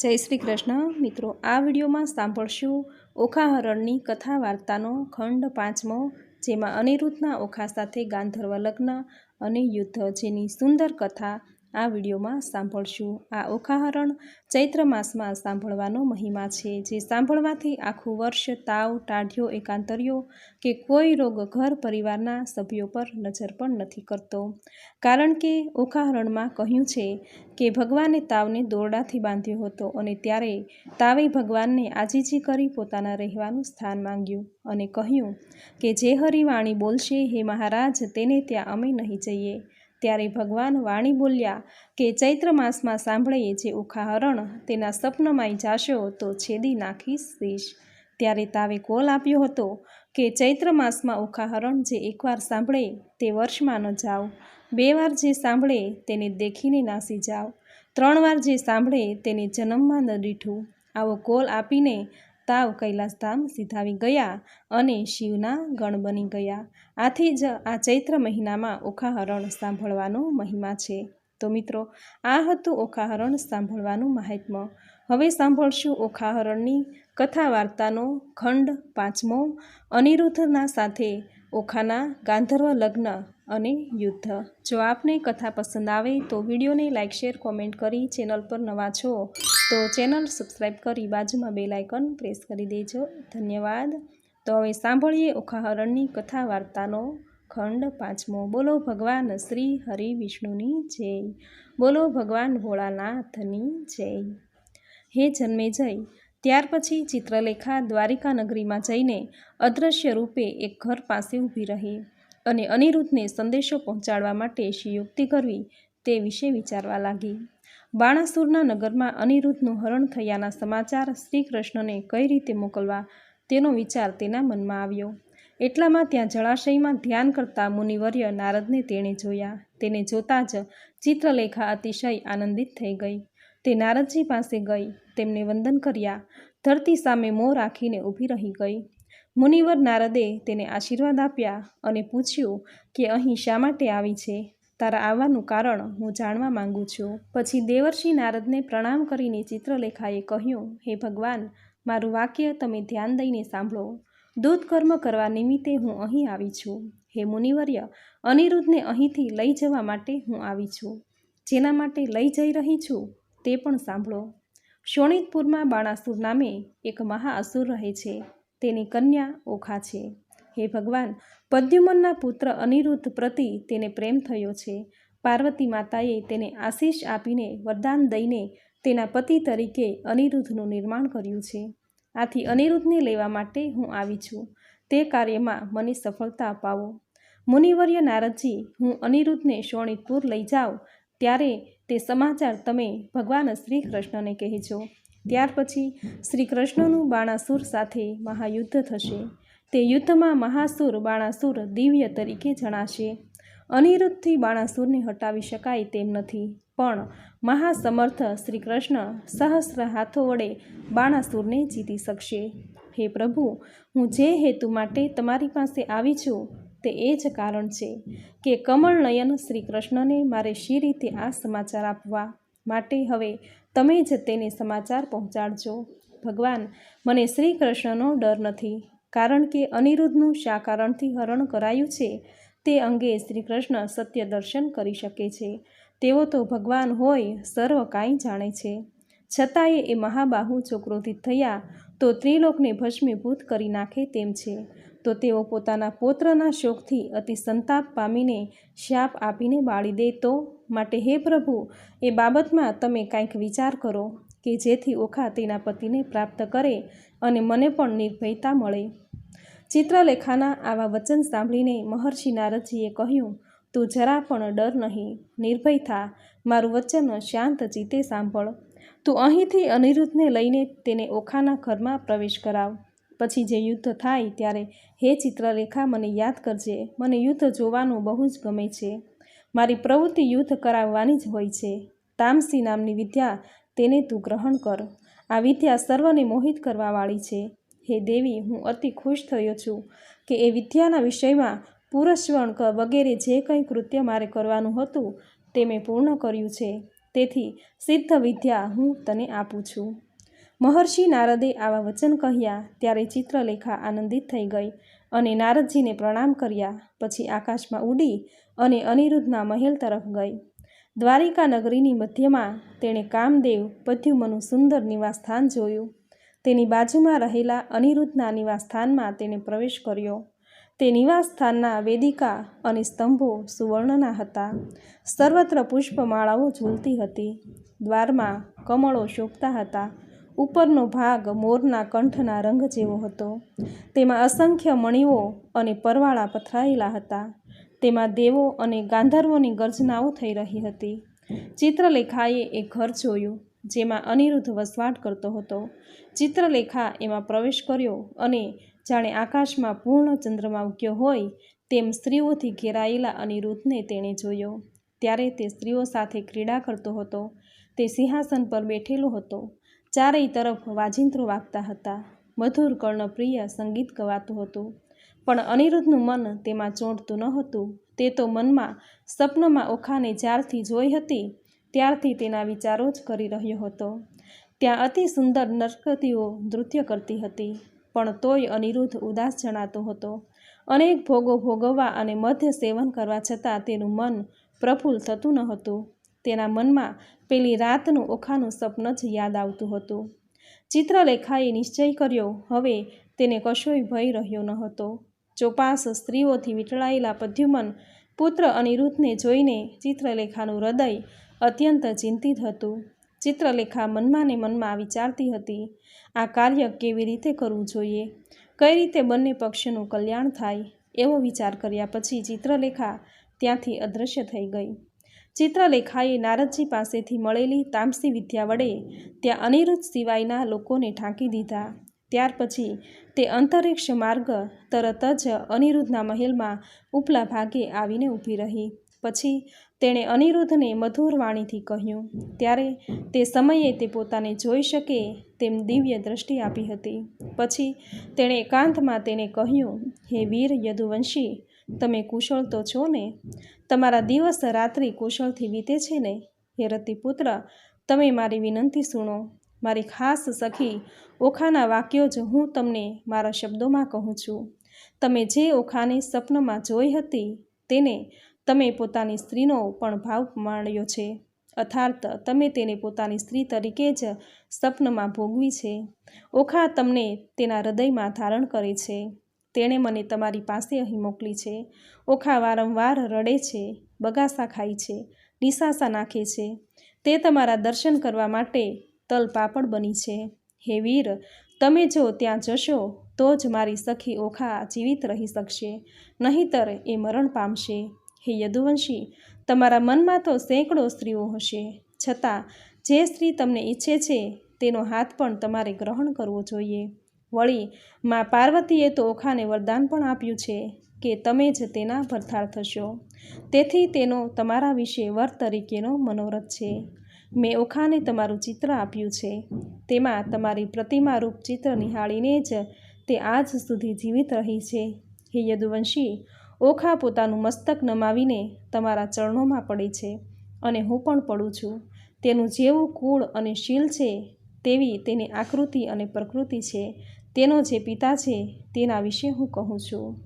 જય શ્રી કૃષ્ણ. મિત્રો, આ વિડીયોમાં સાંભળશું ઓખાહરણની કથા વાર્તાનો ખંડ પાંચમો, જેમાં અનિરુદ્ધના ઓખા સાથે ગાંધર્વ લગ્ન અને યુદ્ધ જેની સુંદર કથા આ વિડીયોમાં સાંભળશું. આ ઓખાહરણ ચૈત્ર માસમાં સાંભળવાનો મહિમા છે, જે સાંભળવાથી આખું વર્ષ તાવ, ટાઢ્યો, એકાંતરિયો કે કોઈ રોગ ઘર પરિવારના સભ્યો પર નજર પણ નથી કરતો. કારણ કે ઓખાહરણમાં કહ્યું છે કે ભગવાને તાવને દોરડાથી બાંધ્યો હતો અને ત્યારે તાવે ભગવાનને આજીજી કરી પોતાના રહેવાનું સ્થાન માંગ્યું અને કહ્યું કે, જે હરિવાણી બોલશે, હે મહારાજ, તેને ત્યાં અમે નહીં જઈએ. ત્યારે ભગવાન વાણી બોલ્યા કે, ચૈત્ર માસમાં સાંભળીએ જે ઉખાહરણ, તેના સપનમાંય જાશો તો છેદી નાખીશ શીશ. ત્યારે તાવે કોલ આપ્યો હતો કે, ચૈત્ર માસમાં ઉખાહરણ જે એકવાર સાંભળે, તે વર્ષમાં ન જાઓ. બે વાર જે સાંભળે, તેને દેખીને નાસી જાઓ. ત્રણ વાર જે સાંભળે, તેને જન્મમાં ન દીઠું. આવો કોલ આપીને તાવ કૈલાસધામ સીધાવી ગયા અને શિવના ગણ બની ગયા. આથી જ આ ચૈત્ર મહિનામાં ઓખાહરણ સાંભળવાનો મહિમા છે. તો મિત્રો, આ હતું ઓખાહરણ સાંભળવાનું મહાત્મ. હવે સાંભળશું ઓખાહરણની કથા વાર્તાનો ખંડ પાંચમો. અનિરુદ્ધના સાથે ઓખાના ગાંધર્વ લગ્ન અને યુદ્ધ. જો આપને કથા પસંદ આવે તો વિડીયોને લાઇક શેર, કોમેન્ટ કરી ચેનલ પર નવા છો. તો ચેનલ સબસ્ક્રાઈબ કરી બાજુમાં બેલ પ્રેસ કરી દેજો. ધન્યવાદ. તો હવે સાંભળીએ ઓખાહરણની કથા વાર્તાનો ખંડ પાંચમો. બોલો ભગવાન શ્રી હરિ વિષ્ણુની જય. બોલો ભગવાન ભોળાનાથની જય. હે જન્મે જય. ત્યાર પછી ચિત્રલેખા દ્વારિકા નગરીમાં જઈને અદૃશ્ય રૂપે એક ઘર પાસે ઊભી રહી અને અનિરુદ્ધને સંદેશો પહોંચાડવા માટે શી કરવી તે વિશે વિચારવા લાગી. બાણાસુરના નગરમાં અનિરુદ્ધનું હરણ થયાના સમાચાર શ્રી કૃષ્ણને કઈ રીતે મોકલવા તેનો વિચાર તેના મનમાં આવ્યો. એટલામાં ત્યાં જળાશયમાં ધ્યાન કરતા મુનિવર્ય નારદને તેણે જોયા. તેને જોતાં જ ચિત્રલેખા અતિશય આનંદિત થઈ ગઈ. તે નારદજી પાસે ગઈ. તેમને વંદન કર્યા. ધરતી સામે મોં રાખીને ઊભી રહી ગઈ. મુનિવર નારદે તેને આશીર્વાદ આપ્યા અને પૂછ્યું કે અહીં શા માટે આવી છે? તારા આવવાનું કારણ હું જાણવા માંગુ છું. પછી દેવર્ષિ નારદને પ્રણામ કરીને ચિત્રલેખાએ કહ્યું, હે ભગવાન, મારું વાક્ય તમે ધ્યાન દઈને સાંભળો. દૂત કરવા નિમિત્તે હું અહીં આવી છું. હે મુનિવર્ય, અનિરુદ્ધને અહીંથી લઈ જવા માટે હું આવી છું. જેના માટે લઈ જઈ રહી છું તે પણ સાંભળો. શોણિતપુરમાં બાણાસુર નામે એક મહાઅસુર રહે છે. તેની કન્યા ઓખા છે. હે ભગવાન! પદ્યુમનના પુત્ર અનિરુદ્ધ પ્રતિ તેને પ્રેમ થયો છે. પાર્વતી માતાએ તેને આશીષ આપીને વરદાન દઈને તેના પતિ તરીકે અનિરુદ્ધનું નિર્માણ કર્યું છે. આથી અનિરુદ્ધને લેવા માટે હું આવી છું. તે કાર્યમાં મને સફળતા અપાવો. મુનિવર્ય નારદજી, હું અનિરુદ્ધને શોણિતપુર લઈ જાઉં ત્યારે તે સમાચાર તમે ભગવાન શ્રી કૃષ્ણને કહેજો. ત્યાર પછી શ્રી કૃષ્ણનું બાણાસુર સાથે મહાયુદ્ધ થશે. તે યુદ્ધમાં મહાસુર બાણાસુર દિવ્ય તરીકે જણાશે. અનિરુદ્ધથી બાણાસુરને હટાવી શકાય તેમ નથી, પણ મહાસમર્થ શ્રી કૃષ્ણ સહસ્ર હાથો વડે બાણાસુરને જીતી શકશે. હે પ્રભુ, હું જે હેતુ માટે તમારી પાસે આવી છું, તે એ જ કારણ છે કે કમળનયન શ્રી કૃષ્ણને મારે શી રીતે આ સમાચાર આપવા માટે હવે તમે જ તેને સમાચાર પહોંચાડજો. ભગવાન, મને શ્રી કૃષ્ણનો ડર નથી. કારણ કે અનિરુદ્ધનું શા કારણથી હરણ કરાયું છે તે અંગે શ્રી કૃષ્ણ સત્ય દર્શન કરી શકે છે. તેઓ તો ભગવાન હોય, સર્વ કાંઈ જાણે છે. છતાંય એ મહાબાહુ જો થયા તો ત્રિલોકને ભસ્મીભૂત કરી નાખે તેમ છે. તો તેઓ પોતાના પૌત્રના શોકથી અતિ સંતાપ પામીને શાપ આપીને બાળી દે તો? માટે હે પ્રભુ, એ બાબતમાં તમે કાંઈક વિચાર કરો કે જેથી ઓખા તેના પતિને પ્રાપ્ત કરે અને મને પણ નિર્ભયતા મળે. ચિત્રલેખાના આવા વચન સાંભળીને મહર્ષિ નારદજીએ કહ્યું, તું જરા પણ ડર નહીં, નિર્ભય થા, મારું વચન શાંત ચિત્તે સાંભળ. તું અહીંથી અનિરુદ્ધને લઈને તેને ઓખાના ઘરમાં પ્રવેશ કરાવ. પછી જે યુદ્ધ થાય ત્યારે હે ચિત્રલેખા, મને યાદ કરજે. મને યુદ્ધ જોવાનું બહુ જ ગમે છે. મારી પ્રવૃત્તિ યુદ્ધ કરાવવાની જ હોય છે. તામસી નામની વિદ્યા તેને તું ગ્રહણ કર. આ વિદ્યા સર્વને મોહિત કરવાવાળી છે. હે દેવી, હું અતિ ખુશ થયો છું કે એ વિદ્યાના વિષયમાં પુરસ્વણ વગેરે જે કંઈ કૃત્ય મારે કરવાનું હતું તે મેં પૂર્ણ કર્યું છે. તેથી સિદ્ધ વિદ્યા હું તને આપું છું. મહર્ષિ નારદે આવા વચન કહ્યા, ત્યારે ચિત્રલેખા આનંદિત થઈ ગઈ અને નારદજીને પ્રણામ કર્યા, પછી આકાશમાં ઉડી અને અનિરુદ્ધના મહેલ તરફ ગઈ. દ્વારિકા નગરીની મધ્યમાં તેણે કામદેવ, પદ્યુમનું સુંદર નિવાસસ્થાન જોયું. તેની બાજુમાં રહેલા અનિરુદ્ધના નિવાસસ્થાનમાં તેણે પ્રવેશ કર્યો. તે નિવાસસ્થાનના વેદિકા અને સ્તંભો સુવર્ણના હતા. સર્વત્ર પુષ્પમાળાઓ ઝૂલતી હતી. દ્વારમાં કમળો શોભતા હતા. ઉપરનો ભાગ મોરના કંઠના રંગ જેવો હતો. તેમાં અસંખ્ય મણીઓ અને પરવાળા પથરાયેલા હતા. તેમાં દેવો અને ગાંધર્વોની ગર્જનાઓ થઈ રહી હતી. ચિત્રલેખાએ એક ઘર જોયું. જેમાં અનિરુદ્ધ વસવાટ કરતો હતો. ચિત્રલેખા એમાં પ્રવેશ કર્યો અને જાણે આકાશમાં પૂર્ણ ચંદ્રમાં ઉગ્યો હોય તેમ સ્ત્રીઓથી ઘેરાયેલા અનિરુદ્ધને તેણે જોયો. ત્યારે તે સ્ત્રીઓ સાથે ક્રીડા કરતો હતો. તે સિંહાસન પર બેઠેલો હતો. ચારેય તરફ વાજિંત્રો વાગતા હતા. મધુર કર્ણપ્રિય સંગીત ગવાતું હતું. પણ અનિરુદ્ધનું મન તેમાં ચોંટતું ન હતું. તે તો મનમાં સપનમાં ઓખાને જ્યારથી જોઈ હતી ત્યારથી તેના વિચારો જ કરી રહ્યો હતો. ત્યાં અતિ સુંદર નર્તકીઓ નૃત્ય કરતી હતી, પણ તોય અનિરુદ્ધ ઉદાસ જણાતો હતો. અનેક ભોગો ભોગવવા અને મધ્ય સેવન કરવા છતાં તેનું મન પ્રફુલ્લ થતું ન હતું. તેના મનમાં પેલી રાતનું ઓખાનું સ્વપ્ન જ યાદ આવતું હતું. ચિત્રલેખાએ નિશ્ચય કર્યો, હવે તેને કશોય ભય રહ્યો ન હતો. ચોપાસ સ્ત્રીઓથી વીંટળાયેલા પદ્યુમન પુત્ર અનિરુદ્ધને જોઈને ચિત્રલેખાનું હૃદય અત્યંત ચિંતિત હતું. ચિત્રલેખા મનમાં ને મનમાં વિચારતી હતી, આ કાર્ય કેવી રીતે કરવું જોઈએ? કઈ રીતે બંને પક્ષનું કલ્યાણ થાય? એવો વિચાર કર્યા પછી ચિત્રલેખા ત્યાંથી અદૃશ્ય થઈ ગઈ. ચિત્રલેખાએ નારદજી પાસેથી મળેલી તામસી વિદ્યા વડે ત્યાં અનિરુદ્ધ સિવાયના લોકોને ઠાંકી દીધા. ત્યાર પછી તે અંતરિક્ષ માર્ગ તરત જ અનિરુદ્ધના મહેલમાં ઉપલા ભાગે આવીને ઊભી રહી. પછી તેણે અનિરુદ્ધને મધુર વાણીથી કહ્યું, ત્યારે તે સમયે તે પોતાને જોઈ શકે તેમ દિવ્ય દ્રષ્ટિ આપી હતી. પછી તેણે એકાંતમાં તેને કહ્યું, હે વીર યદુવંશી, તમે કુશળ તો છો ને? તમારા દિવસ રાત્રિ કુશળથી વીતે છે ને? હે રતિપુત્ર, તમે મારી વિનંતી સુણો. મારી ખાસ સખી ઓખાના વાક્યો જ હું તમને મારા શબ્દોમાં કહું છું. તમે જે ઓખાને સપનમાં જોઈ હતી તેને તમે પોતાની સ્ત્રીનો પણ ભાવ માણ્યો છે. અથાર્થ, તમે તેને પોતાની સ્ત્રી તરીકે જ સ્વપ્નમાં ભોગવી છે. ઓખા તમને તેના હૃદયમાં ધારણ કરે છે. તેણે મને તમારી પાસે અહીં મોકલી છે. ઓખા વારંવાર રડે છે, બગાસા ખાય છે, નિશાસા નાખે છે. તે તમારા દર્શન કરવા માટે તલ પાપડ બની છે. હે વીર, તમે જો ત્યાં જશો, તો જ મારી સખી ઓખા જીવિત રહી શકશે, નહીંતર એ મરણ પામશે. હે યદુવંશી, તમારા મનમાં તો સેંકડો સ્ત્રીઓ હશે. છતાં, જે સ્ત્રી તમને ઈચ્છે છે, તેનો હાથ પણ તમારે ગ્રહણ કરવો જોઈએ. વળી, મા પાર્વતીએ તો ઓખાને વરદાન પણ આપ્યું છે કે તમે જ તેના ભરથાળ થશો. તેથી તેનો તમારા વિશે વર તરીકેનો મનોરથ છે. મેં ઓખાને તમારું ચિત્ર આપ્યું છે. તેમાં તમારી પ્રતિમારૂપ ચિત્ર નિહાળીને જ તે આજ સુધી જીવિત રહી છે. હે યદુવંશી ઓખા પોતાનું મસ્તક નમાવીને તમારા ચરણોમાં પડે છે અને હું પણ પડું છું. તેનું જેવું કુળ અને શીલ છે તેવી તેની આકૃતિ અને પ્રકૃતિ છે. તેનો જે પિતા છે તેના વિશે હું કહું છું.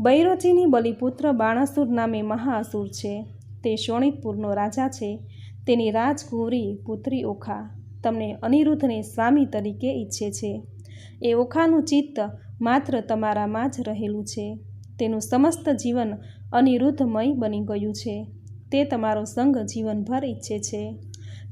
બૈરોજીની બલિપુત્ર બાણાસુર નામે મહાઅસુર છે. તે શોણિતપુરનો રાજા છે. તેની રાજકુંવરી પુત્રી ઓખા તમને અનિરુદ્ધને સ્વામી તરીકે ઈચ્છે છે. એ ઓખાનું ચિત્ત માત્ર તમારામાં જ રહેલું છે. તેનું સમસ્ત જીવન અનિરુદ્ધમય બની ગયું છે. તે તમારો સંગ જીવનભર ઈચ્છે છે.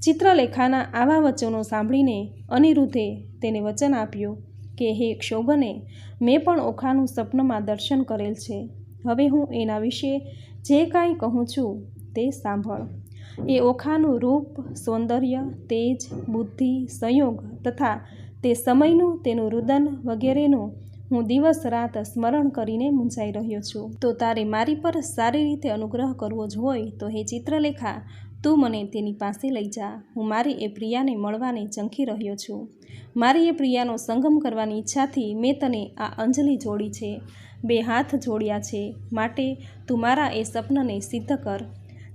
ચિત્રલેખાના આવા વચનો સાંભળીને અનિરુદ્ધે તેને વચન આપ્યું કે, હે ક્ષોભને, મેં પણ ઓખાનું સપનમાં દર્શન કરેલ છે. હવે હું એના વિશે જે કાંઈ કહું છું તે સાંભળ. એ ઓખાનું રૂપ, સૌંદર્ય, તેજ, બુદ્ધિ, સંયોગ તથા તે સમયનું તેનું રુદન વગેરેનું હું દિવસ રાત સ્મરણ કરીને મૂંઝાઈ રહ્યો છું. તો તારે મારી પર સારી રીતે અનુગ્રહ કરવો જ હોય તો હે ચિત્રલેખા, તું મને તેની પાસે લઈ જા. હું મારી એ પ્રિયાને મળવાને ચંખી રહ્યો છું. મારી એ પ્રિયાનો સંગમ કરવાની ઈચ્છાથી મેં તને આ અંજલિ જોડી છે. બે હાથ જોડ્યા છે. માટે તું મારા એ સપનને સિદ્ધ કર.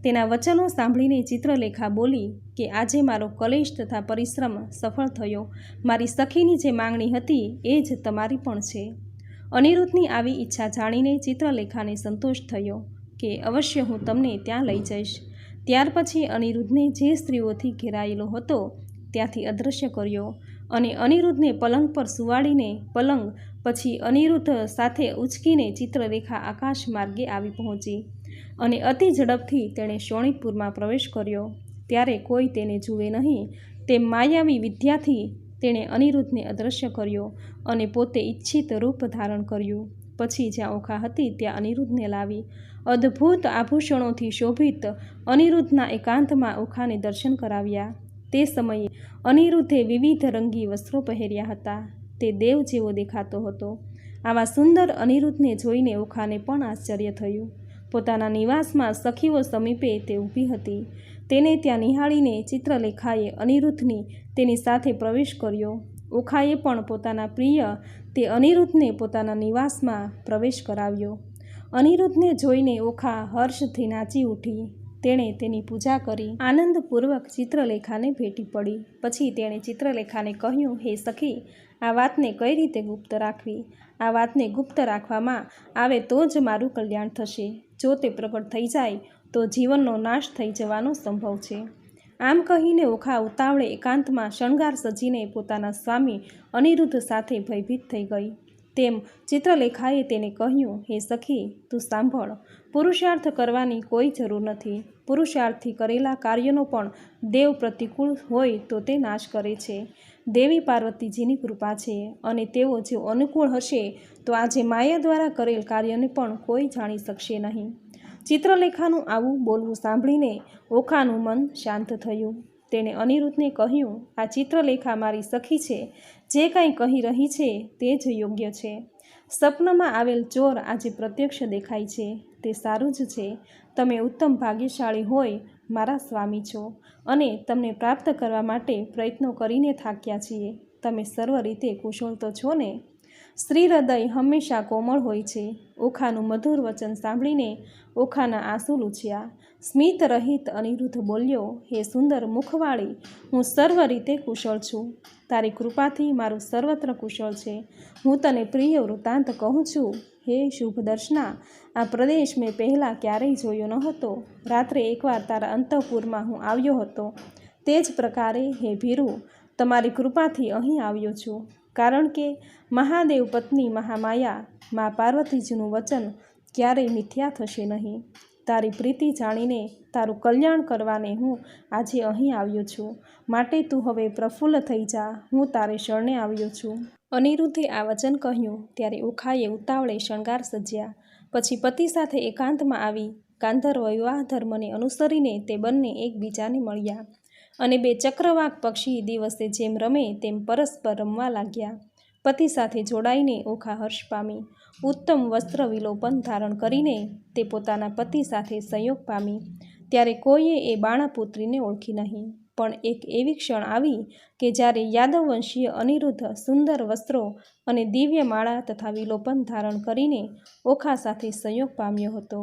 તેના વચનો સાંભળીને ચિત્રલેખા બોલી કે આજે મારો કલેશ તથા પરિશ્રમ સફળ થયો. મારી સખીની જે માંગણી હતી એ જ તમારી પણ છે. અનિરુદ્ધની આવી ઈચ્છા જાણીને ચિત્રલેખાને સંતોષ થયો કે અવશ્ય હું તમને ત્યાં લઈ જઈશ. ત્યાર પછી અનિરુદ્ધને જે સ્ત્રીઓથી ઘેરાયેલો હતો ત્યાંથી અદૃશ્ય કર્યો અને અનિરુદ્ધને પલંગ પર સુવાડીને પલંગ પછી અનિરુદ્ધ સાથે ઉચકીને ચિત્રરેખા આકાશ માર્ગે આવી પહોંચી. અને અતિ ઝડપથી તેણે શોણિતપુરમાં પ્રવેશ કર્યો. ત્યારે કોઈ તેને જુએ નહીં, તે માયાવી વિદ્યાથી તેણે અનિરુદ્ધને અદૃશ્ય કર્યો અને પોતે ઈચ્છિત રૂપ ધારણ કર્યું. પછી જ્યાં ઓખા હતી ત્યાં અનિરુદ્ધને લાવી. અદ્ભુત આભૂષણોથી શોભિત અનિરુદ્ધના એકાંતમાં ઓખાને દર્શન કરાવ્યા. તે સમયે અનિરુદ્ધે વિવિધ રંગી વસ્ત્રો પહેર્યા હતા. તે દેવ જેવો દેખાતો હતો. આવા સુંદર અનિરુદ્ધને જોઈને ઓખાને પણ આશ્ચર્ય થયું. પોતાના નિવાસમાં સખીઓ સમીપે તે ઊભી હતી. તેને ત્યાં નિહાળીને ચિત્રલેખાએ અનિરુદ્ધની તેની સાથે પ્રવેશ કર્યો. ઓખાએ પણ પોતાના પ્રિય તે અનિરુદ્ધને પોતાના નિવાસમાં પ્રવેશ કરાવ્યો. અનિરુદ્ધને જોઈને ઓખા હર્ષથી નાચી ઉઠી. તેણે તેની પૂજા કરી. આનંદપૂર્વક ચિત્રલેખાને ભેટી પડી. પછી તેણે ચિત્રલેખાને કહ્યું, હે સખી આ વાતને કઈ રીતે ગુપ્ત રાખવી? આ વાતને ગુપ્ત રાખવામાં આવે તો જ મારું કલ્યાણ થશે. જો તે પ્રગટ થઈ જાય, તો જીવનનો નાશ થઈ જવાનો સંભવ છે. આમ કહીને ઓખા ઉતાવળે એકાંતમાં શણગાર સજીને પોતાના સ્વામી અનિરુદ્ધ સાથે ભયભીત થઈ ગઈ. તેમ ચિત્રલેખાએ તેને કહ્યું, હે સખી, તું સાંભળ. પુરુષાર્થ કરવાની કોઈ જરૂર નથી. પુરુષાર્થથી કરેલા કાર્યનો પણ દેવ પ્રતિકૂળ હોય તો તે નાશ કરે છે. દેવી પાર્વતીજીની કૃપા છે અને તેઓ જે અનુકૂળ હશે તો આજે માયા દ્વારા કરેલ કાર્યને પણ કોઈ જાણી શકશે નહીં. ચિત્રલેખાનું આવું બોલવું સાંભળીને ઓખાનું મન શાંત થયું. તેણે અનિરુદ્ધને કહ્યું, આ ચિત્રલેખા મારી સખી છે. જે કાંઈ કહી રહી છે તે જ યોગ્ય છે. સપનમાં આવેલ ચોર આજે પ્રત્યક્ષ દેખાય છે. તે સારું જ છે. તમે ઉત્તમ ભાગ્યશાળી હોય મારા સ્વામી છો અને તમને પ્રાપ્ત કરવા માટે પ્રયત્નો કરીને થાક્યા છીએ. તમે સર્વ રીતે કુશળ તો છો ને? સ્ત્રી હૃદય હંમેશા કોમળ હોય છે. ઓખાનું મધુર વચન સાંભળીને ઓખાના આંસુ લૂછ્યા. સ્મિત રહિત અનિરુદ્ધ બોલ્યો, હે સુંદર મુખવાળી, હું સર્વ રીતે કુશળ છું. તારી કૃપાથી મારું સર્વત્ર કુશળ છે. હું તને પ્રિય વૃત્તાંત કહું છું. હે શુભ દર્શના, આ પ્રદેશ મેં પહેલાં ક્યારેય જોયો ન હતો રાત્રે એકવાર તારા અંતઃપુરમાં હું આવ્યો હતો. તે જ પ્રકારે, હે ભીરુ, તમારી કૃપાથી અહીં આવ્યો છું. કારણ કે મહાદેવ પત્ની મહામાયા, મા પાર્વતીજીનું વચન ક્યારેય મિથ્યા થશે નહીં. તારી પ્રીતિ જાણીને તારું કલ્યાણ કરવાને હું આજે અહીં આવ્યો છું. માટે તું હવે પ્રફુલ્લ થઈ જા. હું તારે શરણે આવ્યો છું. અનિરુદ્ધે આ વચન કહ્યું, ત્યારે ઓખાએ ઉતાવળે શણગાર સજ્યા પછી પતિ સાથે એકાંતમાં આવી, ગાંધર્વ વિવાહ ધર્મને અનુસરીને તે બંને એકબીજાને મળ્યા અને બે ચક્રવાક પક્ષી દિવસે જેમ રમે તેમ પરસ્પર રમવા લાગ્યા. પતિ સાથે જોડાઈને ઓખા હર્ષ પામી, ઉત્તમ વસ્ત્ર વિલોપન ધારણ કરીને તે પોતાના પતિ સાથે સંયોગ પામી, ત્યારે કોઈએ એ બાણાપુત્રીને ઓળખી નહીં. પણ એક એવી ક્ષણ આવી કે જ્યારે યાદવવંશીય અનિરુદ્ધ સુંદર વસ્ત્રો અને દિવ્ય માળા તથા વિલોપન ધારણ કરીને ઓખા સાથે સંયોગ પામ્યો હતો.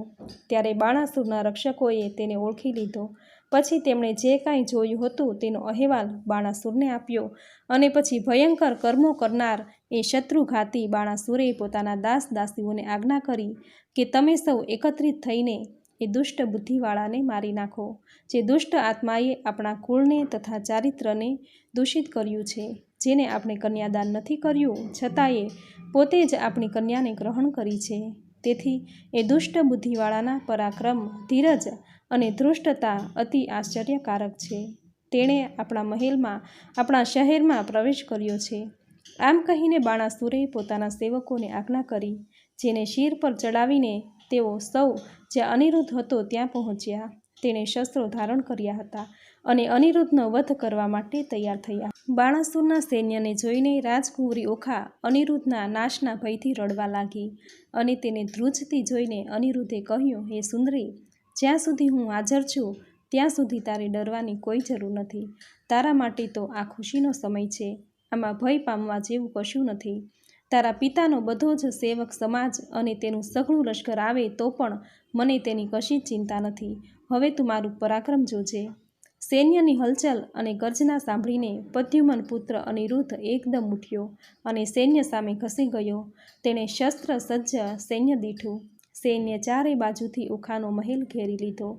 ત્યારે બાણાસુરના રક્ષકોએ તેને ઓળખી લીધો. પછી તેમણે જે કાંઈ જોયું હતું તેનો અહેવાલ બાણાસુરને આપ્યો અને પછી ભયંકર કર્મો કરનાર એ શત્રુઘાતી બાણાસુરે પોતાના દાસ દાસીઓને આજ્ઞા કરી કે તમે સૌ એકત્રિત થઈને એ દુષ્ટ બુદ્ધિવાળાને મારી નાખો, જે દુષ્ટ આત્માએ આપણા કુળને તથા ચારિત્રને દૂષિત કર્યું છે, જેને આપણે કન્યાદાન નથી કર્યું, છતાંય પોતે જ આપણી કન્યાને ગ્રહણ કરી છે. તેથી એ દુષ્ટ બુદ્ધિવાળાના પરાક્રમ, ધીરજ અને ધૃષ્ટતા અતિ આશ્ચર્યકારક છે. તેણે આપણા મહેલમાં, આપણા શહેરમાં પ્રવેશ કર્યો છે. આમ કહીને બાણાસુરે પોતાના સેવકોને આજ્ઞા કરી, જેને શિર પર ચડાવીને તેઓ સૌ જ્યાં અનિરુદ્ધ હતો ત્યાં પહોંચ્યા. તેણે શસ્ત્રો ધારણ કર્યા હતા અને અનિરુદ્ધનો વધ કરવા માટે તૈયાર થયા. બાણાસુરના સૈન્યને જોઈને રાજકુંવરી ઓખા અનિરુદ્ધના નાશના ભયથી રડવા લાગી અને તેને ધ્રુજતી જોઈને અનિરુદ્ધે કહ્યું, હે સુંદરી, જ્યાં સુધી હું હાજર છું, ત્યાં સુધી તારે ડરવાની કોઈ જરૂર નથી. તારા માટે તો આ ખુશીનો સમય છે. આમાં ભય પામવા જેવું કશું નથી. તારા પિતાનો બધો જ સેવક સમાજ અને તેનું સઘળું લશ્કર આવે તો પણ મને તેની કશી જ ચિંતા નથી. હવે તું મારું પરાક્રમ જોજે. સૈન્યની હલચલ અને ગર્જના સાંભળીને પદ્યુમન પુત્ર અનિરુદ્ધ એકદમ ઉઠ્યો અને સૈન્ય સામે ઘસી ગયો. તેણે શસ્ત્ર સજ્જ સૈન્ય દીઠું. સૈન્ય ચારે બાજુથી ઉખાનો મહેલ ઘેરી લીધો.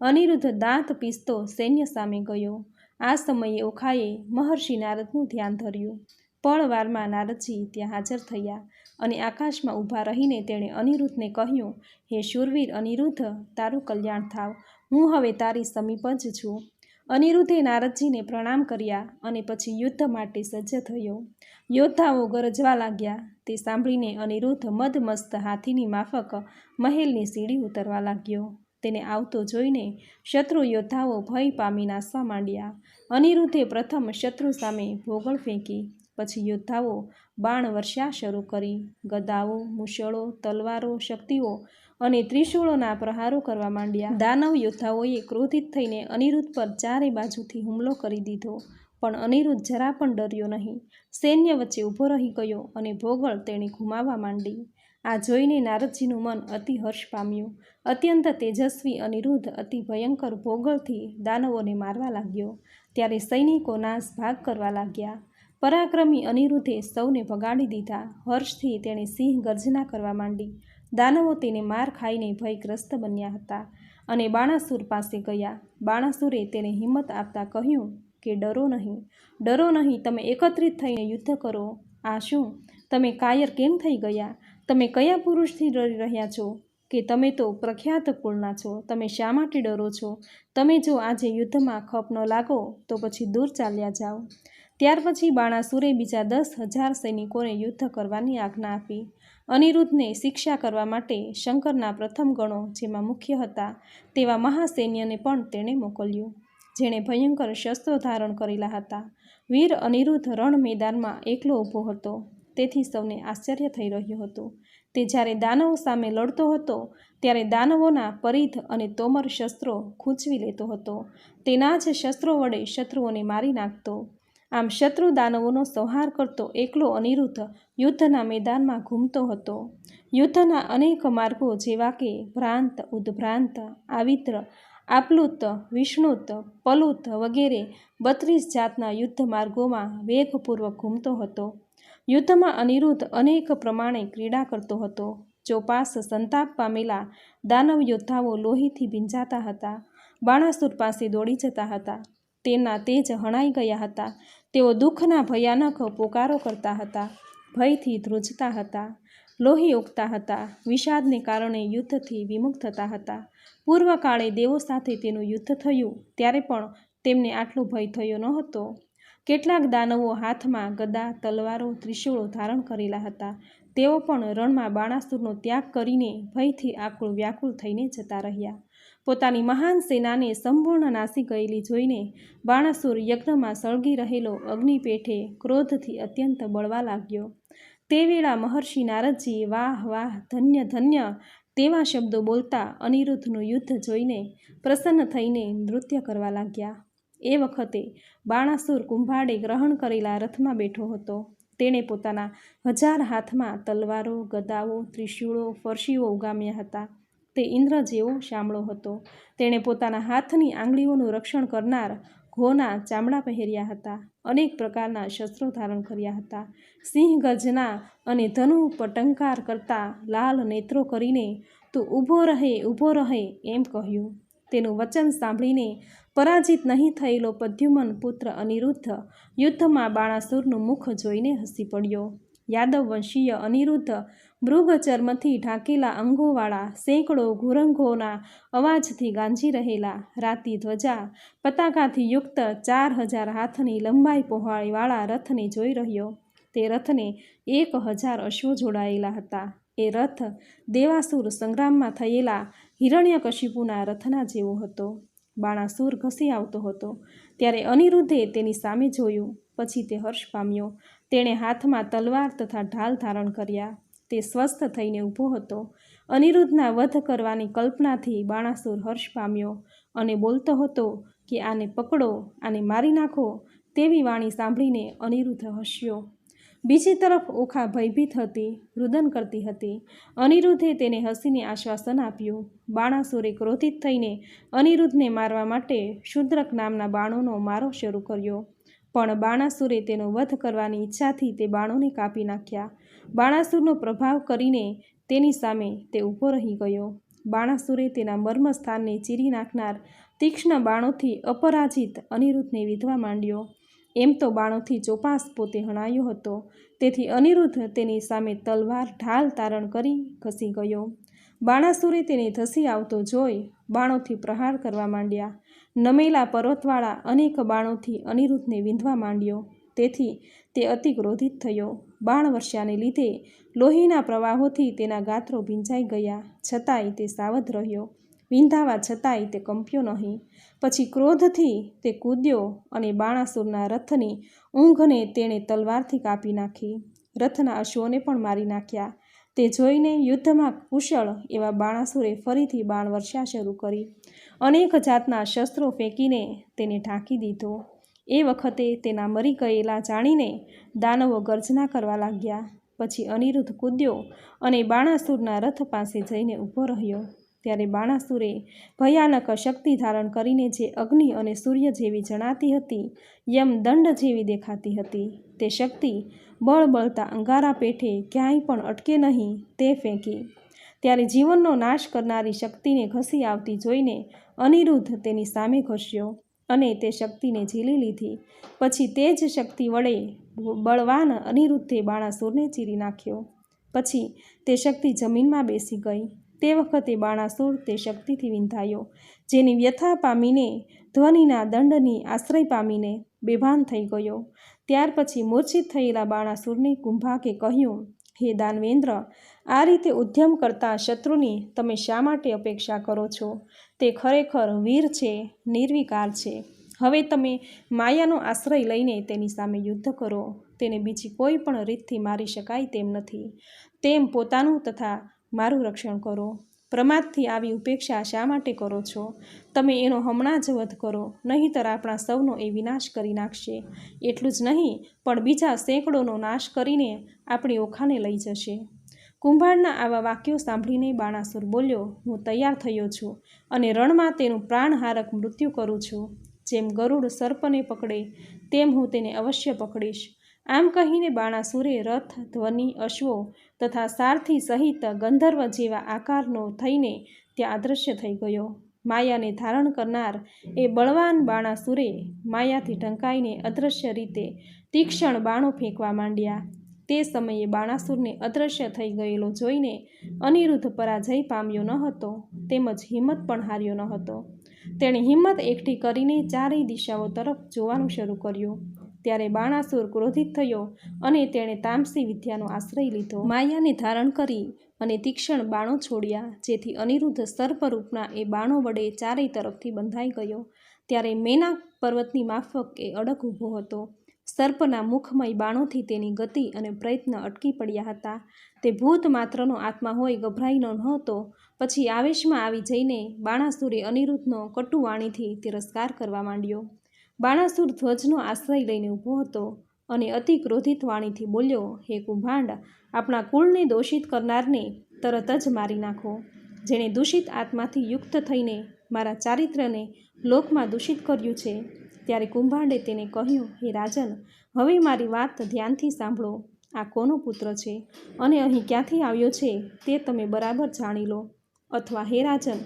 અનિરુદ્ધ દાંત પીસતો સૈન્ય સામે ગયો. આ સમયે ઓખાએ મહર્ષિ નારદનું ધ્યાન ધર્યું. પળવારમાં નારદજી ત્યાં હાજર થયા અને આકાશમાં ઊભા રહીને તેણે અનિરુદ્ધને કહ્યું, હે શૂરવીર અનિરુદ્ધ, તારું કલ્યાણ થાવ. હું હવે તારી સમીપ જ છું. અનિરુદ્ધે નારદજીને પ્રણામ કર્યા અને પછી યુદ્ધ માટે સજ્જ થયો. યોદ્ધાઓ ગરજવા લાગ્યા. તે સાંભળીને અનિરુદ્ધ મદમસ્ત હાથીની માફક મહેલની સીડી ઉતરવા લાગ્યો. તેને આવતો જોઈને શત્રુ યોદ્ધાઓ ભય પામી નાસવા માંડ્યા. અનિરુદ્ધે પ્રથમ શત્રુ સામે ભોગળ ફેંકી. પછી યોદ્ધાઓ બાણ વર્ષા શરૂ કરી. ગદાઓ, મુશળો, તલવારો, શક્તિઓ અને ત્રિશૂળોના પ્રહારો કરવા માંડ્યા. દાનવ યોદ્ધાઓએ ક્રોધિત થઈને અનિરુદ્ધ પર ચારે બાજુથી હુમલો કરી દીધો, પણ અનિરુદ્ધ જરા પણ ડર્યો નહીં. સૈન્ય વચ્ચે ઊભો રહી ગયો અને ભોગળ તેણે ઘુમાવવા માંડી. આ જોઈને નારદજીનું મન અતિ હર્ષ પામ્યું. અત્યંત તેજસ્વી અનિરુદ્ધ અતિ ભયંકર ભોગળથી દાનવોને મારવા લાગ્યો. ત્યારે સૈનિકો નાશ ભાગ કરવા લાગ્યા. પરાક્રમી અનિરુદ્ધે સૌને ભગાડી દીધા. હર્ષથી તેણે સિંહ ગર્જના કરવા માંડી. દાનવો તેને માર ખાઈને ભયગ્રસ્ત બન્યા હતા અને બાણાસુર પાસે ગયા. બાણાસુરે તેને હિંમત આપતા કહ્યું કે, ડરો નહીં. ડરો નહીં. તમે એકત્રિત થઈને યુદ્ધ કરો. આ શું? તમે કાયર કેમ થઈ ગયા? તમે કયા પુરુષથી ડરી રહ્યા છો? કે તમે તો પ્રખ્યાત કુળના છો. તમે શા માટે ડરો છો? તમે જો આજે યુદ્ધમાં ખપ ન લાગો, તો પછી દૂર ચાલ્યા જાઓ. ત્યાર પછી બાણાસુરે બીજા દસ હજાર સૈનિકોને યુદ્ધ કરવાની આજ્ઞા આપી. અનિરુદ્ધને શિક્ષા કરવા માટે શંકરના પ્રથમ ગણો જેમાં મુખ્ય હતા તેવા મહાસૈન્યને પણ તેણે મોકલ્યું. જેણે ભયંકર શસ્ત્રો ધારણ કરેલા હતા. વીર અનિરુદ્ધ રણ મેદાનમાં એકલો ઊભો હતો. તેથી સૌને આશ્ચર્ય થઈ રહ્યું હતું. તે જ્યારે દાનવો સામે લડતો હતો, ત્યારે દાનવોના પરિધ અને તોમર શસ્ત્રો ખૂંચવી લેતો હતો. તેના જ શસ્ત્રો વડે શત્રુઓને મારી નાખતો. આમ શત્રુ દાનવોનો સંહાર કરતો એકલો અનિરુદ્ધ યુદ્ધના મેદાનમાં ઘૂમતો હતો. યુદ્ધના અનેક માર્ગો જેવા કે ભ્રાંત, ઉદ્ભ્રાંત, આવિત્ર, આપલુત, વિષ્ણુત, પલુત વગેરે બત્રીસ જાતના યુદ્ધ માર્ગોમાં વેગપૂર્વક ઘૂમતો હતો. યુદ્ધમાં અનિરુદ્ધ અનેક પ્રમાણે ક્રીડા કરતો હતો. ચોપાસ, સંતાપ પામેલા દાનવ યોદ્ધાઓ લોહીથી ભીંજાતા હતા. બાણાસુર પાસે દોડી જતા હતા. તેના તેજ હણાઈ ગયા હતા. તેઓ દુઃખના ભયાનક પોકારો કરતા હતા, ભયથી ધ્રુજતા હતા, લોહી ઉગતા હતા, વિષાદને કારણે યુદ્ધથી વિમુખ થતા હતા. પૂર્વકાળે દેવો સાથે તેનું યુદ્ધ થયું, ત્યારે પણ તેમને આટલો ભય થયો ન હતો. કેટલાક દાનવો હાથમાં ગદા, તલવારો, ત્રિશૂળો ધારણ કરેલા હતા. તેઓ પણ રણમાં બાણાસુરનો ત્યાગ કરીને ભયથી આકુળ વ્યાકુળ થઈને જતા રહ્યા. પોતાની મહાન સેનાને સંપૂર્ણ નાસી ગયેલી જોઈને બાણાસુર યજ્ઞમાં સળગી રહેલો અગ્નિપેઠે ક્રોધથી અત્યંત બળવા લાગ્યો. તે વેળા મહર્ષિ નારદજી વાહ વાહ, ધન્ય ધન્ય તેવા શબ્દો બોલતા અનિરુદ્ધનું યુદ્ધ જોઈને પ્રસન્ન થઈને નૃત્ય કરવા લાગ્યા. એ વખતે બાણાસુર કુંભાડે ગ્રહણ કરેલા રથમાં બેઠો હતો. તેણે પોતાના હજાર હાથમાં તલવારો, ગદાઓ, ત્રિશૂળો, ફરશીઓ ઉગામ્યા હતા. તે ઇન્દ્ર જેવો શામળો હતો. તેણે પોતાના હાથની આંગળીઓનું રક્ષણ કરનાર ઘોના ચામડા પહેર્યા હતા. અનેક પ્રકારના શસ્ત્રો ધારણ કર્યા હતા. સિંહ ગજના અને ધનુ પટંકાર કરતા લાલ નેત્રો કરીને, તું ઊભો રહે ઊભો રહે, એમ કહ્યું. તેનું વચન સાંભળીને પરાજિત નહીં થયેલો પદ્યુમન પુત્ર અનિરુદ્ધ યુદ્ધમાં બાણાસુરનું મુખ જોઈને હસી પડ્યો. યાદવ વંશીય અનિરુદ્ધ મૃગ ચર્મથી ઢાંકેલા અંગોવાળા સેંકડો ઘુરંગોના અવાજથી ગાંજી રહેલા રાતી ધ્વજા પતાકાથી યુક્ત ચાર હજાર હાથની લંબાઈ પહોળાઈવાળા રથને જોઈ રહ્યો. તે રથને એક હજાર અશ્વો જોડાયેલા હતા. એ રથ દેવાસુર સંગ્રામમાં થયેલા હિરણ્યકશિપુના રથના જેવો હતો. બાણાસુર ઘસી આવતો હતો. ત્યારે અનિરુદ્ધે તેની સામે જોયું. પછી તે હર્ષ પામ્યો. તેણે હાથમાં તલવાર તથા ઢાલ ધારણ કર્યા. તે સ્વસ્થ થઈને ઊભો હતો. અનિરુદ્ધના વધ કરવાની કલ્પનાથી બાણાસુર હર્ષ પામ્યો અને બોલતો હતો કે, આને પકડો, આને મારી નાખો, તેવી વાણી સાંભળીને અનિરુદ્ધ હસ્યો. બીજી તરફ ઓખા ભયભીત હતી, રુદન કરતી હતી. અનિરુદ્ધે તેને હસીને આશ્વાસન આપ્યું. બાણાસુરે ક્રોધિત થઈને અનિરુદ્ધને મારવા માટે શુદ્રક નામના બાણોનો મારો શરૂ કર્યો. પણ બાણાસુરે તેનો વધ કરવાની ઈચ્છાથી તે બાણોને કાપી નાખ્યા. બાણાસુરનો પ્રભાવ કરીને તેની સામે તે ઊભો રહી ગયો. બાણાસુરે તેના મર્મસ્થાનને ચીરી નાખનાર તીક્ષ્ણ બાણોથી અપરાજિત અનિરુદ્ધને વિધવા માંડ્યો. એમ તો બાણોથી ચોપાસ પોતે હણાયો હતો. તેથી અનિરુદ્ધ તેની સામે તલવાર, ઢાલ તારણ કરી ઘસી ગયો. બાણાસુરે તેને ધસી આવતો જોઈ બાણોથી પ્રહાર કરવા માંડ્યા. નમેલા પર્વતવાળા અનેક બાણોથી અનિરુદ્ધને વિંધવા માંડ્યો. તેથી તે અતિ ક્રોધિત થયો. બાણ વર્ષાને લીધે લોહીના પ્રવાહોથી તેના ગાત્રો ભીંજાઈ ગયા. છતાંય તે સાવધ રહ્યો. વિંધાવા છતાંય તે કંપ્યો નહીં. પછી ક્રોધથી તે કૂદ્યો અને બાણાસુરના રથની ઊંઘને તેણે તલવારથી કાપી નાખી. રથના અશ્વોને પણ મારી નાખ્યા. તે જોઈને યુદ્ધમાં કુશળ એવા બાણાસુરે ફરીથી બાણ વર્ષા શરૂ કરી. અનેક જાતના શસ્ત્રો ફેંકીને તેને ઢાંકી દીધો. એ વખતે તેના મરી ગયેલા જાણીને દાનવો ગર્જના કરવા લાગ્યા. પછી અનિરુદ્ધ કૂદ્યો અને બાણાસુરના રથ પાસે જઈને ઊભો રહ્યો. ત્યારે બાણાસુરે ભયાનક શક્તિ ધારણ કરીને જે અગ્નિ અને સૂર્ય જેવી જણાતી હતી, યમ દંડ જેવી દેખાતી હતી. તે શક્તિ બળબળતા અંગારા પેઠે ક્યાંય પણ અટકે નહીં, તે ફેંકી. ત્યારે જીવનનો નાશ કરનારી શક્તિને ઘસી આવતી જોઈને અનિરુદ્ધ તેની સામે ઘસ્યો. અને તે શક્તિને ઝીલી લીધી. પછી તે જ શક્તિ વડે બળવાન, અનિરુદ્ધે બાણાસુરને ચીરી નાખ્યો. પછી તે શક્તિ જમીનમાં બેસી ગઈ. તે વખતે બાણાસુર તે શક્તિથી વિંધાયો, જેની વ્યથા પામીને, ધ્વનિના દંડની આશ્રય પામીને બેભાન થઈ ગયો. ત્યાર પછી મૂર્છિત થયેલા બાણાસુરને કુંભાકે કહ્યું, હે દાનવેન્દ્ર આ રીતે ઉદ્યમ કરતા શત્રુની તમે શા માટે અપેક્ષા કરો છો? તે ખરેખર વીર છે, નિર્વિકાર છે. હવે તમે માયાનો આશ્રય લઈને તેની સામે યુદ્ધ કરો. તેને બીજી કોઈ પણ રીતથી મારી શકાય તેમ નથી. તેમ પોતાનું તથા મારું રક્ષણ કરો. પ્રમાદથી આવી ઉપેક્ષા શા માટે કરો છો? તમે એનો હમણાં જ વધ કરો, નહીંતર આપણા સૌનો એ વિનાશ કરી નાખશે. એટલું જ નહીં, પણ બીજા સેંકડોનો નાશ કરીને આપણી ઓખાને લઈ જશે. કુંભારના આવા વાક્યો સાંભળીને બાણાસુર બોલ્યો, હું તૈયાર થયો છું અને રણમાં તેનું પ્રાણહારક મૃત્યુ કરું છું. જેમ ગરુડ સર્પને પકડે, તેમ હું તેને અવશ્ય પકડીશ. આમ કહીને બાણાસુરે રથ, ધ્વનિ, અશ્વો તથા સારથી સહિત ગંધર્વ જેવા આકારનો થઈને ત્યાં અદૃશ્ય થઈ ગયો. માયાને ધારણ કરનાર એ બળવાન બાણાસુરે માયાથી ઢંકાઈને અદૃશ્ય રીતે તીક્ષ્ણ બાણો ફેંકવા માંડ્યા. તે સમયે બાણાસુરને અદૃશ્ય થઈ ગયેલો જોઈને અનિરુદ્ધ પરાજય પામ્યો ન હતો, તેમજ હિંમત પણ હાર્યો ન હતો. તેણે હિંમત એકઠી કરીને ચારેય દિશાઓ તરફ જોવાનું શરૂ કર્યું. ત્યારે બાણાસુર ક્રોધિત થયો અને તેણે તામસી વિદ્યાનો આશ્રય લીધો. માયાને ધારણ કરી અને તીક્ષ્ણ બાણો છોડ્યા, જેથી અનિરુદ્ધ સર્પરૂપના એ બાણો વડે ચારેય તરફથી બંધાઈ ગયો. ત્યારે મેના પર્વતની માફક એ અડગ ઊભો હતો. સર્પના મુખમય બાણોથી તેની ગતિ અને પ્રયત્ન અટકી પડ્યા હતા. તે ભૂત માત્રનો આત્મા હોય ગભરાઈનો નહોતો. પછી આવેશમાં આવી જઈને બાણાસુરે અનિરુદ્ધનો કટુવાણીથી તિરસ્કાર કરવા માંડ્યો. બાણાસુર ધ્વજનો આશ્રય લઈને ઊભો હતો અને અતિ ક્રોધિત વાણીથી બોલ્યો, હે કુંભાંડ, આપણા કુળને દોષિત કરનારને તરત જ મારી નાખો. જેણે દૂષિત આત્માથી યુક્ત થઈને મારા ચારિત્ર્યને લોકમાં દૂષિત કર્યું છે ત્યારે કુંભાંડે તેને કહ્યું, હે રાજન, હવે મારી વાત ધ્યાનથી સાંભળો. આ કોનો પુત્ર છે અને અહીં ક્યાંથી આવ્યો છે તે તમે બરાબર જાણી લો. અથવા હે રાજન,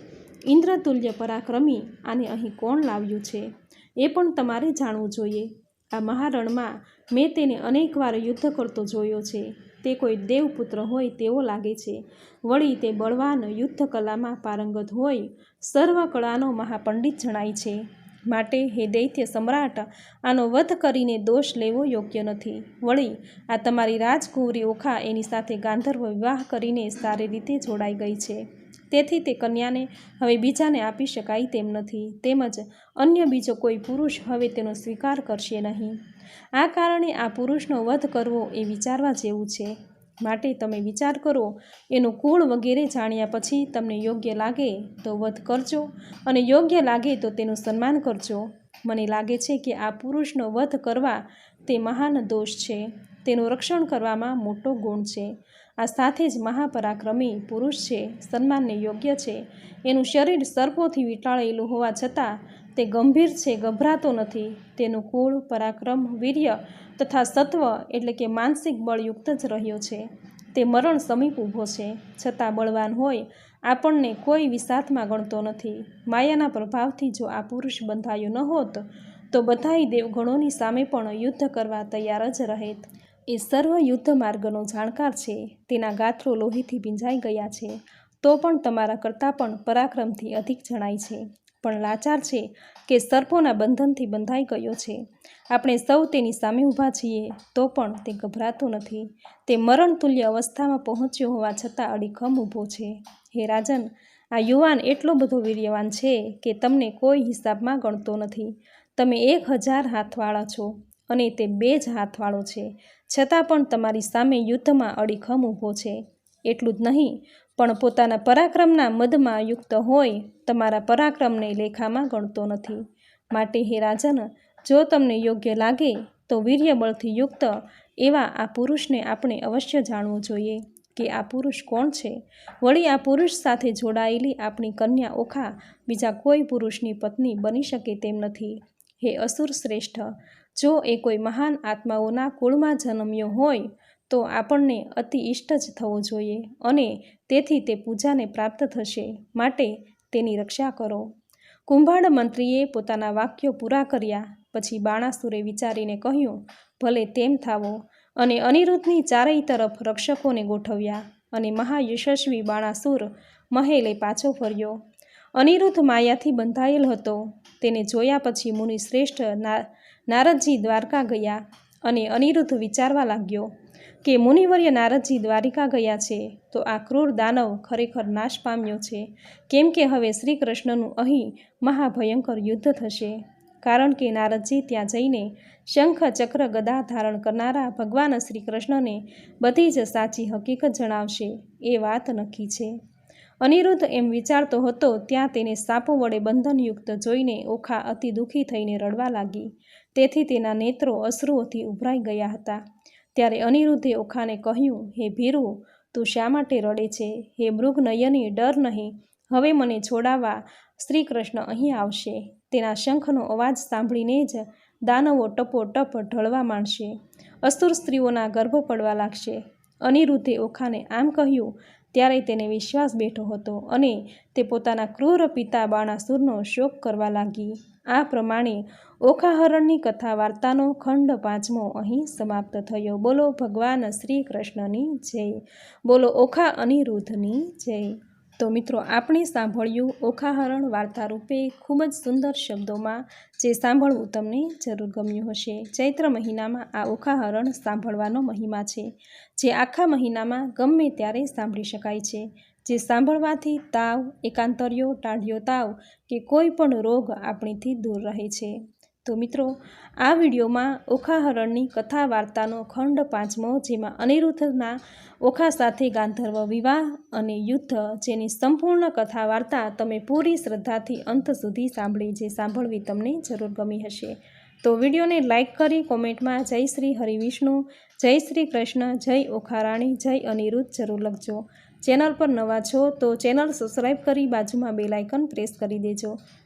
ઇન્દ્રતુલ્ય પરાક્રમી આને અહીં કોણ લાવ્યું છે? એ પણ તમારે જાણવું જોઈએ. આ મહારણમાં મેં તેને અનેકવાર યુદ્ધ કરતો જોયો છે. તે કોઈ દેવપુત્ર હોય તેવો લાગે છે. વળી તે બળવાન યુદ્ધ કલામાં પારંગત હોય સર્વ કળાનો મહાપંડિત જણાય છે. માટે હે દૈત્ય સમ્રાટ, આનો વધ કરીને દોષ લેવો યોગ્ય નથી. વળી, આ તમારી રાજકુંવરી ઓખા એની સાથે ગાંધર્વ વિવાહ કરીને સારી રીતે જોડાઈ ગઈ છે. તેથી તે કન્યાને હવે બીજાને આપી શકાય તેમ નથી. તેમજ અન્ય બીજો કોઈ પુરુષ હવે તેનો સ્વીકાર કરશે નહીં. આ કારણે આ પુરુષનો વધ કરવો એ વિચારવા જેવું છે. માટે તમે વિચાર કરો, એનું કુળ વગેરે જાણ્યા પછી તમને યોગ્ય લાગે તો વધ કરજો અને યોગ્ય લાગે તો તેનું સન્માન કરજો. મને લાગે છે કે આ પુરુષનો વધ કરવા તે મહાન દોષ છે. તેનું રક્ષણ કરવામાં મોટો ગુણ છે. આ સાથે જ મહાપરાક્રમી પુરુષ છે, સન્માનને યોગ્ય છે. એનું શરીર સર્પોથી વીંટાળેલું હોવા છતાં તે ગંભીર છે, ગભરાતો નથી. તેનું કુળ, પરાક્રમ, વીર્ય તથા સત્વ એટલે કે માનસિક બળયુક્ત જ રહ્યો છે. તે મરણ સમીપ ઊભો છે. છતાં બળવાન હોય, આપણને કોઈ વિસાથમાં ગણતો નથી. માયાના પ્રભાવથી જો આ પુરુષ બંધાયો ન હોત, તો બધાય દેવગણોની સામે પણ યુદ્ધ કરવા તૈયાર જ રહેત. એ સર્વ યુદ્ધ માર્ગનો જાણકાર છે. તેના ગાત્રો લોહીથી ભીંજાઈ ગયા છે. તો પણ તમારા કરતાં પણ પરાક્રમથી અધિક જણાય છે. પણ લાચાર છે કે સર્પોના બંધનથી બંધાઈ ગયો છે. આપણે સૌ તેની સામે ઊભા છીએ, તો પણ તે ગભરાતો નથી. તે મરણતુલ્ય અવસ્થામાં પહોંચ્યો હોવા છતાં અડીખમ ઊભો છે. હે રાજન, આ યુવાન એટલો બધો વીર્યવાન છે કે તમને કોઈ હિસાબમાં ગણતો નથી. તમે એક હજાર હાથવાળા છો અને તે બે જ હાથવાળો છે. છતાં પણ તમારી સામે યુદ્ધમાં અડીખમ ઊભો છે. એટલું જ નહીં પણ પોતાના પરાક્રમના મદમાં યુક્ત હોય, તમારા પરાક્રમને લેખામાં ગણતો નથી. માટે હે રાજન, જો તમને યોગ્ય લાગે, તો વીર્યબળથી યુક્ત એવા આ પુરુષને આપણે અવશ્ય જાણવું જોઈએ કે આ પુરુષ કોણ છે. વળી આ પુરુષ સાથે જોડાયેલી આપણી કન્યા ઓખા બીજા કોઈ પુરુષની પત્ની બની શકે તેમ નથી. હે અસુર શ્રેષ્ઠ, જો એ કોઈ મહાન આત્માઓના કુળમાં જન્મ્યો હોય તો આપણને અતિ ઇષ્ટ જ થવો જોઈએ અને તેથી તે પૂજાને પ્રાપ્ત થશે માટે તેની રક્ષા કરો. કુંભાંડ મંત્રીએ પોતાના વાક્યો પૂરા કર્યા, પછી બાણાસુરે વિચારીને કહ્યું, ભલે તેમ થાવો. અને અનિરુદ્ધની ચારેય તરફ રક્ષકોને ગોઠવ્યા અને મહાયશસ્વી બાણાસુર મહેલે પાછો ફર્યો. અનિરુદ્ધ માયાથી બંધાયેલ હતો. તેને જોયા પછી મુનિ શ્રેષ્ઠ નારદજી દ્વારકા ગયા અને અનિરુદ્ધ વિચારવા લાગ્યો કે મુનિવર્ય નારદજી દ્વારિકા ગયા છે, તો આ ક્રૂર દાનવ ખરેખર નાશ પામ્યો છે. કેમ કે હવે શ્રી કૃષ્ણનું અહીં મહાભયંકર યુદ્ધ થશે. કારણ કે નારદજી ત્યાં જઈને શંખ ચક્ર ગદા ધારણ કરનારા ભગવાન શ્રી કૃષ્ણને બધી જ સાચી હકીકત જણાવશે, એ વાત નક્કી છે. અનિરુદ્ધ એમ વિચારતો હતો, ત્યાં તેને સાપો વડે બંધનયુક્ત જોઈને ઓખા અતિ દુઃખી થઈને રડવા લાગી. તેથી તેના નેત્રો અશ્રુઓથી ઉભરાઈ ગયા હતા. ત્યારે અનિરુદ્ધે ઓખાને કહ્યું, હે ભીરુ, તું શા માટે રડે છે? હે મૃગનયની ડર નહીં. હવે મને છોડાવવા શ્રી કૃષ્ણ અહીં આવશે. તેના શંખનો અવાજ સાંભળીને જ દાનવો ટપોટપ ઢળવા માંડશે. અસુર સ્ત્રીઓના ગર્ભ પડવા લાગશે. અનિરુદ્ધે ઓખાને આમ કહ્યું ત્યારે તેને વિશ્વાસ બેઠો હતો અને તે પોતાના ક્રૂર પિતા બાણાસુરનો શોક કરવા લાગી. આ પ્રમાણે ઓખાહરણની કથા વાર્તાનો ખંડ પાંચમો અહીં સમાપ્ત થયો. બોલો ભગવાન શ્રી કૃષ્ણની જય. બોલો ઓખા અનિરુદ્ધની જય. તો મિત્રો, આપણે સાંભળ્યું ઓખાહરણ વાર્તા રૂપે ખૂબ જ સુંદર શબ્દોમાં જે સાંભળવું તમને જરૂર ગમ્યું હશે. ચૈત્ર મહિનામાં આ ઓખાહરણ સાંભળવાનો મહિમા છે, જે આખા મહિનામાં ગમે ત્યારે સાંભળી શકાય છે. જે સાંભળવાથી તાવ, એકાંતર્યો, ટાઢિયો તાવ કે કોઈ પણ રોગ આપણીથી દૂર રહે છે. તો મિત્રો, આ વિડીયોમાં ઓખાહરણની કથા વાર્તાનો ખંડ પાંચમો, જેમાં અનિરુદ્ધના ઓખા સાથે ગાંધર્વ વિવાહ અને યુદ્ધ જેની સંપૂર્ણ કથા વાર્તા તમે પૂરી શ્રદ્ધાથી અંત સુધી સાંભળી જે સાંભળવી તમને જરૂર ગમી હશે. તો વિડીયોને લાઇક કરી કોમેન્ટમાં જય શ્રી હરિવિષ્ણુ જય શ્રી કૃષ્ણ, જય ઓખારાણી જય અનિરુદ્ધ જરૂર લખજો. ચેનલ પર નવા છો તો ચેનલ સબસ્ક્રાઈબ કરી બાજુમાં બેલાઇકન પ્રેસ કરી દેજો.